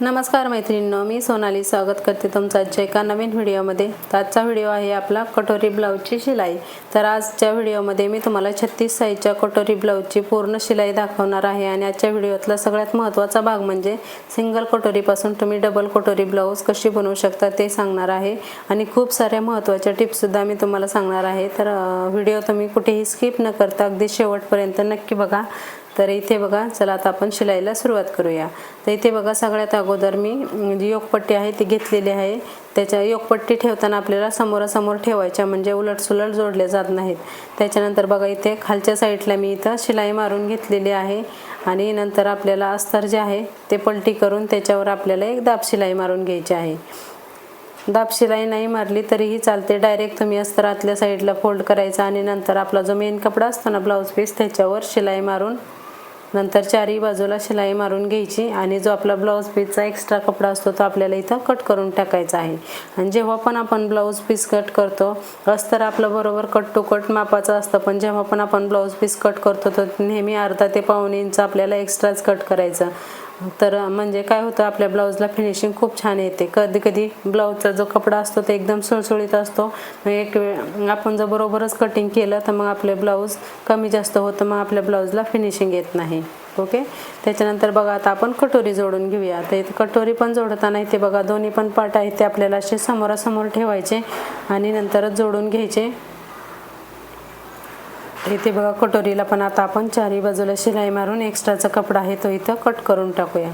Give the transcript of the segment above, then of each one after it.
नमस्कार मैत्रिणींनो मी सोनाली स्वागत करते तुमचं आजच्या एका नवीन व्हिडिओमध्ये. तर आजचा व्हिडिओ आहे आपला कटोरी ब्लाऊजची शिलाई. तर आजच्या व्हिडिओमध्ये मी तुम्हाला छत्तीस साईजच्या कटोरी ब्लाऊजची पूर्ण शिलाई दाखवणार आहे आणि आजच्या व्हिडिओतला सगळ्यात महत्त्वाचा भाग म्हणजे सिंगल कटोरीपासून तुम्ही डबल कटोरी ब्लाऊज कशी बनवू शकता ते सांगणार आहे. आणि खूप साऱ्या महत्त्वाच्या टिप्ससुद्धा मी तुम्हाला सांगणार आहे. तर व्हिडिओ तुम्ही कुठेही स्किप न करता अगदी शेवटपर्यंत नक्की बघा. तर इथे बघा चला आता आपण शिलाईला सुरुवात करूया. तर इथे बघा सगळ्यात अगोदर मी जी योगपट्टी आहे ती घेतलेली आहे. त्याच्या योगपट्टी ठेवताना आपल्याला समोरासमोर ठेवायच्या म्हणजे उलटसुलट जोडले जात नाहीत. त्याच्यानंतर बघा इथे खालच्या साईडला मी इथं शिलाई मारून घेतलेली आहे. आणि नंतर आपल्याला अस्तर जे आहे ते पलटी करून त्याच्यावर आपल्याला एक दाब शिलाई मारून घ्यायची आहे. दाब शिलाई नाही मारली तरीही चालते. डायरेक्ट तुम्ही अस्तर आतल्या साईडला फोल्ड करायचा आणि नंतर आपला जो मेन कपडा असतो ना ब्लाऊज पीस त्याच्यावर शिलाई मारून नंतर चारही बाजूला शिलाई मारून घ्यायची आणि जो आपला ब्लाऊज पीसचा एक्स्ट्रा कपडा असतो तो आपल्याला इथं कट करून टाकायचा आहे. आणि जेव्हा पण आपण ब्लाऊज पीस कट करतो अस्तर आपलं बरोबर कट टू कट मापाचं असतं पण जेव्हा पण आपण ब्लाऊज पीस कट करतो तर नेहमी अर्धा ते पाऊन इंच आपल्याला एक्स्ट्राच कट करायचं. तर म्हणजे काय होतं आपल्या ब्लाऊजला फिनिशिंग खूप छान येते. कधी कधी ब्लाऊजचा जो कपडा असतो ते एकदम सुळसुळीत असतो. एक वेळ आपण जर बरोबरच कटिंग केलं तर मग आपले ब्लाऊज कमी जास्त होतं मग आपल्या ब्लाऊजला फिनिशिंग येत नाही. ओके? त्याच्यानंतर बघा आता आपण कटोरी जोडून घेऊया. तर इथे कटोरी पण जोडताना इथे बघा दोन्ही पण पाट आहेत ते आपल्याला असे समोरासमोर ठेवायचे आणि नंतरच जोडून घ्यायचे. इथे बघा कटोरीला पण आता आपण चारही बाजूला शिलाई मारून एक्स्ट्राचा कपडा आहे तो इथं कट करून टाकूया.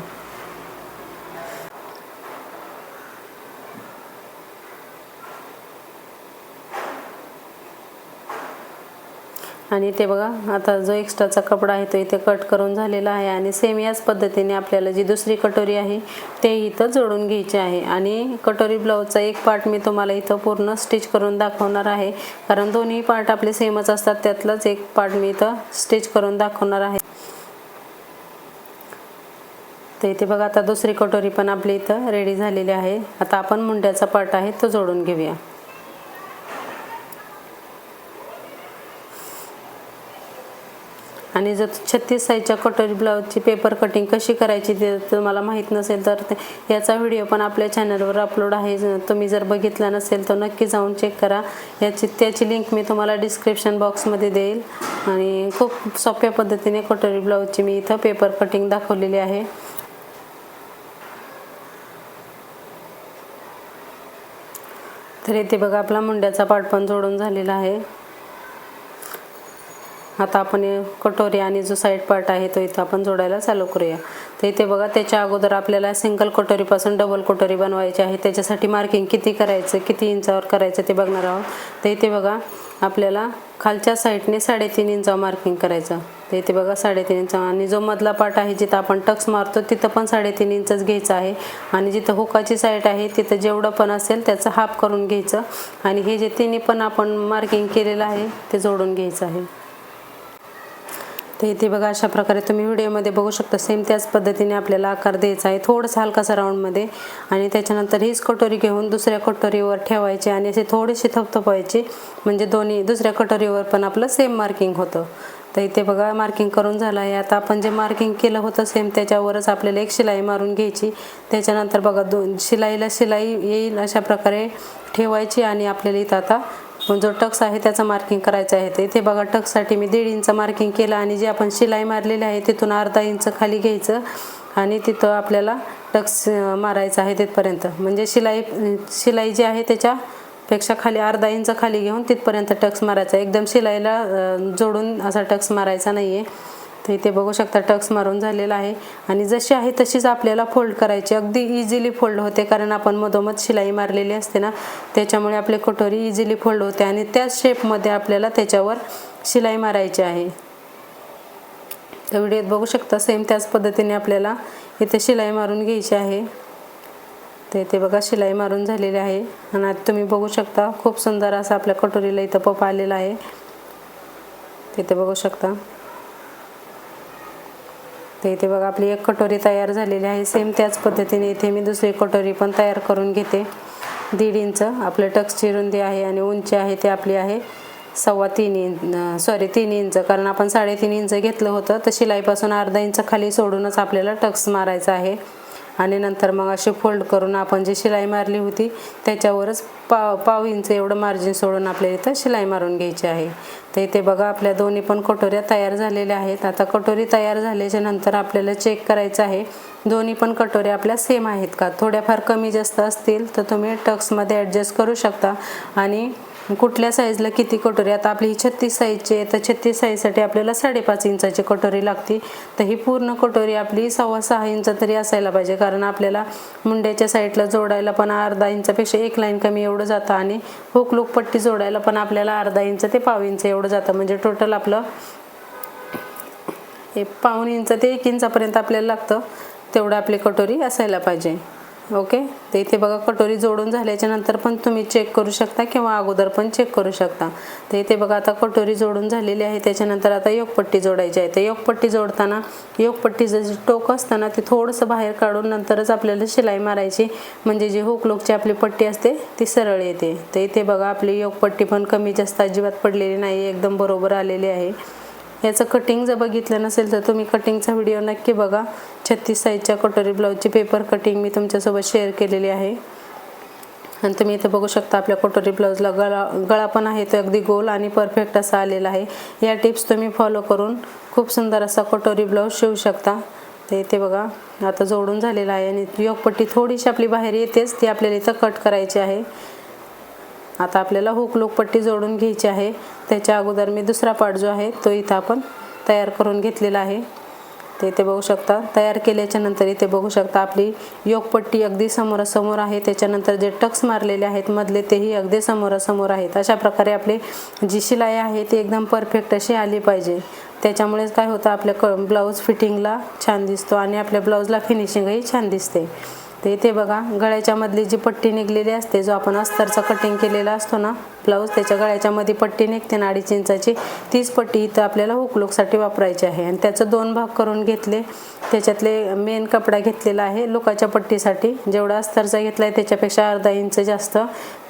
आणि इथे बघा आता जो एक्स्ट्राचा कपडा आहे तो इथे कट करून झालेला आहे आणि सेम याच पद्धतीने आपल्याला जी दुसरी कटोरी आहे ते इथं जोडून घ्यायचे आहे. आणि कटोरी ब्लाऊजचा एक पार्ट मी तुम्हाला इथं पूर्ण स्टिच करून दाखवणार आहे. कारण दोन्ही पार्ट आपले सेमच असतात त्यातलंच एक पार्ट मी इथं स्टिच करून दाखवणार आहे. तर इथे बघा आता दुसरी कटोरी पण आपली इथं रेडी झालेली आहे. आता आपण मुंड्याचा पार्ट आहे तो जोडून घेऊया. आणि जर छत्तीस साईजच्या कटोरी ब्लाऊजची पेपर कटिंग कशी करायची ते तुम्हाला माहीत नसेल तर ते याचा व्हिडिओ पण आपल्या चॅनलवर अपलोड आहे. तुम्ही जर बघितला नसेल तर नक्की जाऊन चेक करा. याची त्याची लिंक मी तुम्हाला डिस्क्रिप्शन बॉक्समध्ये देईल. आणि खूप सोप्या पद्धतीने कटोरी ब्लाऊजची मी इथं पेपर कटिंग दाखवलेली आहे. तर इथे बघा आपला मुंड्याचा पाठ पण जोडून झालेला आहे. आता आपण कटोरी आणि जो साईड पार्ट आहे तो इथं आपण जोडायला चालू करूया. तर इथे बघा त्याच्या अगोदर आपल्याला सिंगल कटोरीपासून डबल कटोरी बनवायची आहे. त्याच्यासाठी मार्किंग किती करायचं किती इंचावर करायचं ते बघणार आहोत. तर इथे बघा आपल्याला खालच्या साईडने साडेतीन इंचावर मार्किंग करायचं. तर इथे बघा साडेतीन इंच आणि जो मधला पार्ट आहे जिथं आपण टक्स मारतो तिथं पण साडेतीन इंचच घ्यायचं आहे. आणि जिथं हुकाची साईड आहे तिथं जेवढं पण असेल त्याचं हाफ करून घ्यायचं. आणि हे जे तिन्ही पण आपण मार्किंग केलेलं आहे ते जोडून घ्यायचं आहे. तर इथे बघा अशा प्रकारे तुम्ही व्हिडिओमध्ये बघू शकता. सेम त्याच पद्धतीने आपल्याला आकार द्यायचा आहे. थोडंसं हलकासा राऊंडमध्ये आणि त्याच्यानंतर हीच कटोरी घेऊन दुसऱ्या कटोरीवर ठेवायची आणि असे थोडीशी थपथपायचे. म्हणजे दोन्ही दुसऱ्या कटोरीवर पण आपलं सेम मार्किंग होतं. तर इथे बघा मार्किंग करून झालं आहे. आता आपण जे मार्किंग केलं होतं सेम त्याच्यावरच आपल्याला एक शिलाई मारून घ्यायची. त्याच्यानंतर बघा दोन शिलाईला शिलाई येईल अशा प्रकारे ठेवायची आणि आपल्याला इथं आता जो टक्स आहे त्याचं मार्किंग करायचं आहे तर इथे बघा टक्ससाठी मी दीड इंच मार्किंग केलं आणि जे आपण शिलाई मारलेली आहे तिथून अर्धा इंच खाली घ्यायचं आणि तिथं आपल्याला टक्स मारायचं आहे तिथपर्यंत. म्हणजे शिलाई शिलाई जी आहे त्याच्यापेक्षा खाली अर्धा इंच खाली घेऊन तिथपर्यंत टक्स मारायचा. एकदम शिलाईला जोडून असा टक्स मारायचा नाही आहे तर इथे बघू शकता टक्स मारून झालेला आहे. आणि जशी आहे तशीच आपल्याला फोल्ड करायची. अगदी इझिली फोल्ड होते कारण आपण मधोमध शिलाई मारलेली असते ना त्याच्यामुळे आपली कटोरी इझिली फोल्ड होते आणि त्याच शेपमध्ये आपल्याला त्याच्यावर शिलाई मारायची आहे. तर व्हिडिओत बघू शकता सेम त्याच पद्धतीने आपल्याला इथे शिलाई मारून घ्यायची आहे. तर इथे बघा शिलाई मारून झालेली आहे. आणि आता तुम्ही बघू शकता खूप सुंदर असं आपल्या कटोरीला इथं पप आलेला आहे. तिथे बघू शकता. तर इथे बघा आपली एक कटोरी तयार झालेली आहे. सेम त्याच पद्धतीने इथे मी दुसरी कटोरी पण तयार करून घेते. दीड इंच. आपलं टक्सची रुंदी आहे आणि उंची आहे ती आपली आहे सव्वा तीन इंच सॉरी तीन इंच. कारण आपण साडेतीन इंच घेतलं होतं तर शिलाईपासून अर्धा इंच खाली सोडूनच आपल्याला टक्स मारायचा आहे. आणि नंतर मग अशी फोल्ड करून आपण जी शिलाई मारली होती त्याच्यावरच पाव पाव इंच एवढं मार्जिन सोडून आपल्याला इथं शिलाई मारून घ्यायची आहे. तर इथे बघा आपल्या दोन्ही पण कटोऱ्या तयार झालेल्या आहेत. आता कटोरी तयार झाल्याच्यानंतर आपल्याला चेक करायचं आहे. दोन्ही पण कटोऱ्या आपल्या सेम आहेत का? थोड्याफार कमी जास्त असतील तर तुम्ही टक्समध्ये ॲडजस्ट करू शकता. आणि कुठल्या साईजला किती कटोरी? आता आपली ही छत्तीस साईजची आहे तर छत्तीस साईजसाठी आपल्याला साडेपाच इंचाची कटोरी लागते. तर ही पूर्ण कटोरी आपली सव्वा सहा इंच तरी असायला पाहिजे कारण आपल्याला मुंड्याच्या साईडला जोडायला पण अर्धा इंचापेक्षा एक लाईन कमी एवढं जातं आणि हुकलूक पट्टी जोडायला पण आपल्याला अर्धा इंच ते पाव इंच एवढं जातं. म्हणजे टोटल आपलं हे पाऊण इंच ते एक इंचापर्यंत आपल्याला लागतं तेवढं आपली कटोरी असायला पाहिजे. ओके? तर इथे बघा कटोरी जोडून झाल्याच्यानंतर पण तुम्ही चेक करू शकता किंवा अगोदर पण चेक करू शकता. तर इथे बघा आता कटोरी जोडून झालेली आहे. त्याच्यानंतर आता योगपट्टी जोडायची आहे. तर योगपट्टी जोडताना योगपट्टीचं जे टोक असताना ते थोडंसं बाहेर काढून नंतरच आपल्याला शिलाई मारायची. म्हणजे जी हुकलोकची आपली पट्टी असते ती सरळ येते. तर इथे बघा आपली योगपट्टी पण कमी जास्त अजिबात पडलेली नाही. एकदम बरोबर आलेली आहे. याचं कटिंग जर बघितलं नसेल तर तुम्ही कटिंगचा व्हिडिओ नक्की बघा. छत्तीस साईजच्या कटोरी ब्लाऊजची पेपर कटिंग मी तुमच्यासोबत शेअर केलेली आहे. आणि तुम्ही इथे बघू शकता आपल्या कटोरी ब्लाऊजला गळा गळा पण आहे तो अगदी गोल आणि परफेक्ट असा आलेला आहे. या टिप्स तुम्ही फॉलो करून खूप सुंदर असा कटोरी ब्लाऊज शिवू शकता. तर इथे बघा आता जोडून झालेला आहे आणि योगपट्टी थोडीशी आपली बाहेर येतेच ती आपल्याला इथं कट करायची आहे. आता आपल्याला हुक लोकपट्टी जोडून घ्यायची आहे. त्याच्या अगोदर मी दुसरा पार्ट जो आहे तो इथं आपण तयार करून घेतलेला आहे. ते इथे बघू शकता तयार केल्याच्यानंतर इथे बघू शकता आपली योगपट्टी अगदी समोरासमोर आहे. त्याच्यानंतर जे टक्स मारलेले आहेत मधले तेही अगदी समोरासमोर आहेत. अशा प्रकारे आपले जी शिलाई आहे ती एकदम परफेक्ट अशी आली पाहिजे. त्याच्यामुळेच काय होतं आपल्या क ब्लाऊज फिटिंगला छान दिसतो आणि आपल्या ब्लाऊजला फिनिशिंगही छान दिसते. ते इथे बघा गळ्याच्या मधली जी पट्टी निघलेली असते जो आपण अस्तरचा कटिंग केलेला असतो ना ब्लाऊज त्याच्या गळ्याच्या मध्ये पट्टी निघते ना अडीच इंचाची. तीच पट्टी इथं आपल्याला हुकलूकसाठी वापरायची आहे. आणि त्याचं दोन भाग करून घेतले. त्याच्यातले मेन कपडा घेतलेला आहे लोकाच्या पट्टीसाठी. जेवढा अस्तरचा घेतला आहे त्याच्यापेक्षा अर्धा इंच जास्त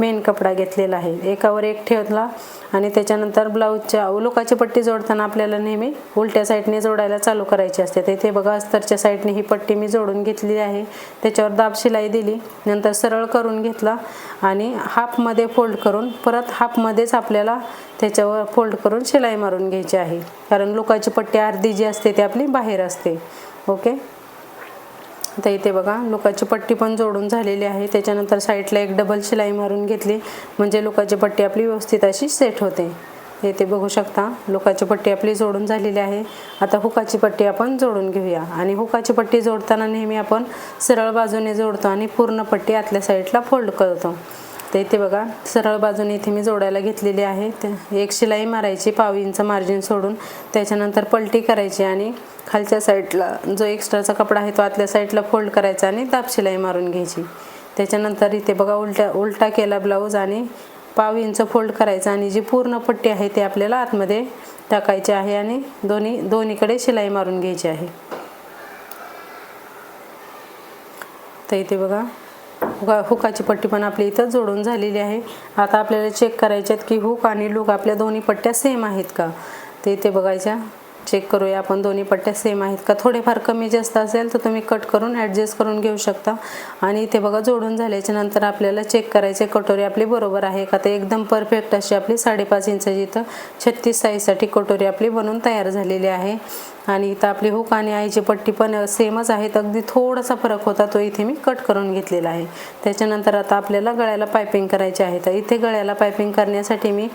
मेन कपडा घेतलेला आहे. एकावर एक ठेवला आणि त्याच्यानंतर ब्लाऊजच्या लोकाची पट्टी जोडताना आपल्याला नेहमी उलट्या साईडने जोडायला चालू करायची असते. तर इथे बघा अस्तरच्या साईडने ही पट्टी मी जोडून घेतलेली आहे. त्याच्यावर दाब शिलाई दिली नंतर सरळ करून घेतला आणि हाफमध्ये फोल्ड करून परत हाफमध्येच आपल्याला त्याच्यावर फोल्ड करून शिलाई मारून घ्यायची आहे. कारण लोकाची पट्टी अर्धी जी असते ती आपली बाहेर असते. ओके? आता इथे बघा लोकाची पट्टी पण जोडून झालेली आहे. त्याच्यानंतर साईडला एक डबल शिलाई मारून घेतली. म्हणजे लोकाची पट्टी आपली व्यवस्थित अशी सेट होते. येथे बघू शकता. लोकाची पट्टी आपली जोडून झालेली आहे. आता हुकाची पट्टी आपण जोडून घेऊया. आणि हुकाची पट्टी जोडताना नेहमी आपण सरळ बाजूने जोडतो आणि पूर्ण पट्टी आतल्या साईडला फोल्ड करतो. तर इथे बघा सरळ बाजूने इथे मी जोडायला घेतलेली आहे. ते एक शिलाई मारायची पाव इंच मार्जिन सोडून त्याच्यानंतर पलटी करायची आणि खालच्या साईडला जो एक्स्ट्राचा कपडा आहे तो आतल्या साईडला फोल्ड करायचा आणि दाब शिलाई मारून घ्यायची. त्याच्यानंतर इथे बघा उलटा उलटा केला ब्लाऊज आणि पाव इंच फोल्ड करायचं आणि जी पूर्ण पट्टी आहे ते आपल्याला आतमध्ये टाकायची आहे आणि दोन्ही दोन्हीकडे शिलाई मारून घ्यायची आहे. तर इथे बघा हुका हुकाची पट्टी पण आपली इथं जोडून झालेली आहे. आता आपल्याला चेक करायचे आहेत की हुक आणि लूक आपल्या दोन्ही पट्ट्या सेम आहेत का? ते इथे बघायच्या. चेक करूया. आपण दोन्ही पट्ट्या सेम आहेत का? थोडेफार कमी जास्त असेल तर तुम्ही कट करून ॲडजस्ट करून घेऊ शकता. आणि इथे बघा जोडून झाल्याच्यानंतर आपल्याला चेक करायचे कटोरी आपली बरोबर आहे का? ते एकदम परफेक्ट अशी आपली साडेपाच इंचाची इथं छत्तीस साईजसाठी कटोरी आपली बनवून तयार झालेली आहे. आणि इथं आपली हुक आणि आईची पट्टी पण सेमच आहेत. अगदी थोडासा फरक होता तो इथे मी कट करून घेतलेला आहे. त्याच्यानंतर आता आपल्याला गळ्याला पायपिंग करायची आहे. तर इथे गळ्याला पायपिंग करण्यासाठी मी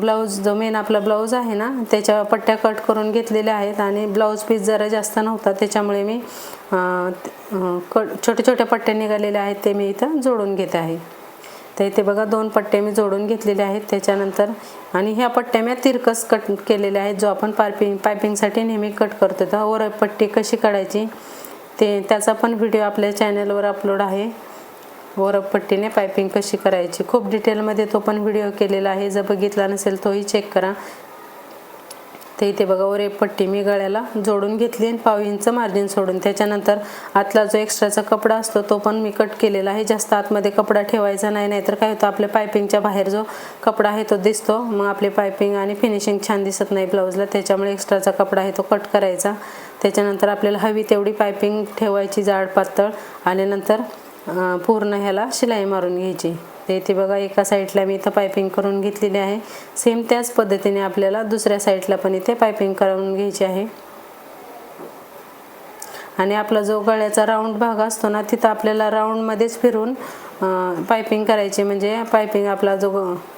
ब्लाऊज जो मेन आपला ब्लाऊज आहे ना त्याच्या पट्ट्या कट करून घेतलेल्या आहेत. आणि ब्लाऊज पीस जरा जास्त नव्हता त्याच्यामुळे मी कट छोट्या छोट्या पट्ट्या निघालेल्या आहेत ते मी इथं जोडून घेत आहे. तर इथे बघा दोन पट्टे मी जोडून घेतलेले आहेत त्याच्यानंतर. आणि ह्या पट्ट्या मी तिरकस कट केलेल्या आहेत जो आपण पायपिंग पायपिंगसाठी नेहमी कट करतो. तर वर पट्टी कशी काढायची ते त्याचा पण व्हिडिओ आपल्या चॅनलवर अपलोड आहे. वरपट्टीने पायपिंग कशी करायची खूप डिटेलमध्ये तो पण व्हिडिओ केलेला आहे. जर बघितला नसेल तोही चेक करा. तर इथे बघा वर एक पट्टी मी गळ्याला जोडून घेतली आणि पाव इंच मार्जिन सोडून. त्याच्यानंतर आतला जो एक्स्ट्राचा कपडा असतो तो पण मी कट केलेला आहे. जास्त आतमध्ये कपडा ठेवायचा नाही नाहीतर काय होतं आपल्या पायपिंगच्या बाहेर जो कपडा आहे तो दिसतो. मग आपली पायपिंग आणि फिनिशिंग छान दिसत नाही ब्लाऊजला त्याच्यामुळे एक्स्ट्राचा कपडा आहे तो कट करायचा. त्याच्यानंतर आपल्याला हवी तेवढी पायपिंग ठेवायची जाड पातळ. आणि नंतर पूर्ण ह्याला शिलाई मारून घ्यायची. तर इथे बघा एका साईडला मी इथं पायपिंग करून घेतलेली आहे. सेम त्याच पद्धतीने आपल्याला दुसऱ्या साईडला पण इथे पायपिंग करून घ्यायची आहे. आणि आपला जो गळ्याचा राऊंड भाग असतो ना तिथं आपल्याला राऊंडमध्येच फिरून पायपिंग करायची. म्हणजे पायपिंग आपला जो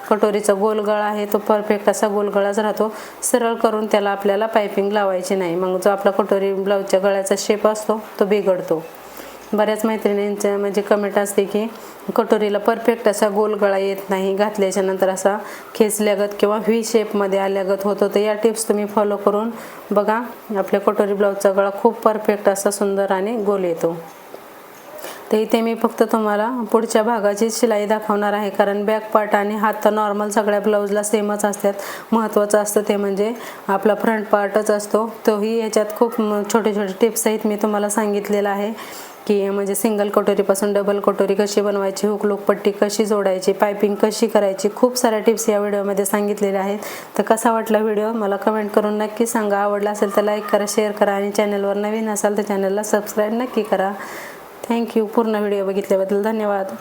कटोरीचा गोल गळा आहे तो परफेक्ट असा गोल गळाच राहतो. सरळ करून त्याला आपल्याला पायपिंग लावायची नाही. मग जो आपला कटोरी ब्लाऊजच्या गळ्याचा शेप असतो तो बिघडतो. बऱ्याच मैत्रिणींचं म्हणजे कमेंट असते की कटोरीला परफेक्ट असा गोल गळा येत नाही. घातल्याच्या नंतर असा खेचल्यागत किंवा व्ही शेपमध्ये आल्यागत होतो. तर या टिप्स तुम्ही फॉलो करून बघा. आपल्या कटोरी ब्लाऊजचा गळा खूप परफेक्ट असा सुंदर आणि गोल येतो. तर इथे मी फक्त तुम्हाला पुढच्या भागाची शिलाई दाखवणार आहे. कारण बॅक पार्ट आणि हात तर नॉर्मल सगळ्या ब्लाऊजला सेमच असतात. महत्त्वाचं असतं ते म्हणजे आपला फ्रंट पार्टच असतो. तोही याच्यात खूप छोटे छोटे टिप्स आहेत मी तुम्हाला सांगितलेलं आहे. की म्हणजे सिंगल कटोरीपासून डबल कटोरी कशी बनवायची हुक पट्टी कशी जोडायची पायपिंग कशी करायची खूप साऱ्या टिप्स या व्हिडिओमध्ये सांगितलेल्या आहेत. तर कसा वाटला व्हिडिओ? मला कमेंट करून नक्की सांगा. आवडला असेल तर लाईक करा शेअर करा आणि चॅनलवर नवीन असाल तर चॅनलला सबस्क्राईब नक्की करा. थँक्यू पूर्ण व्हिडिओ बघितल्याबद्दल धन्यवाद.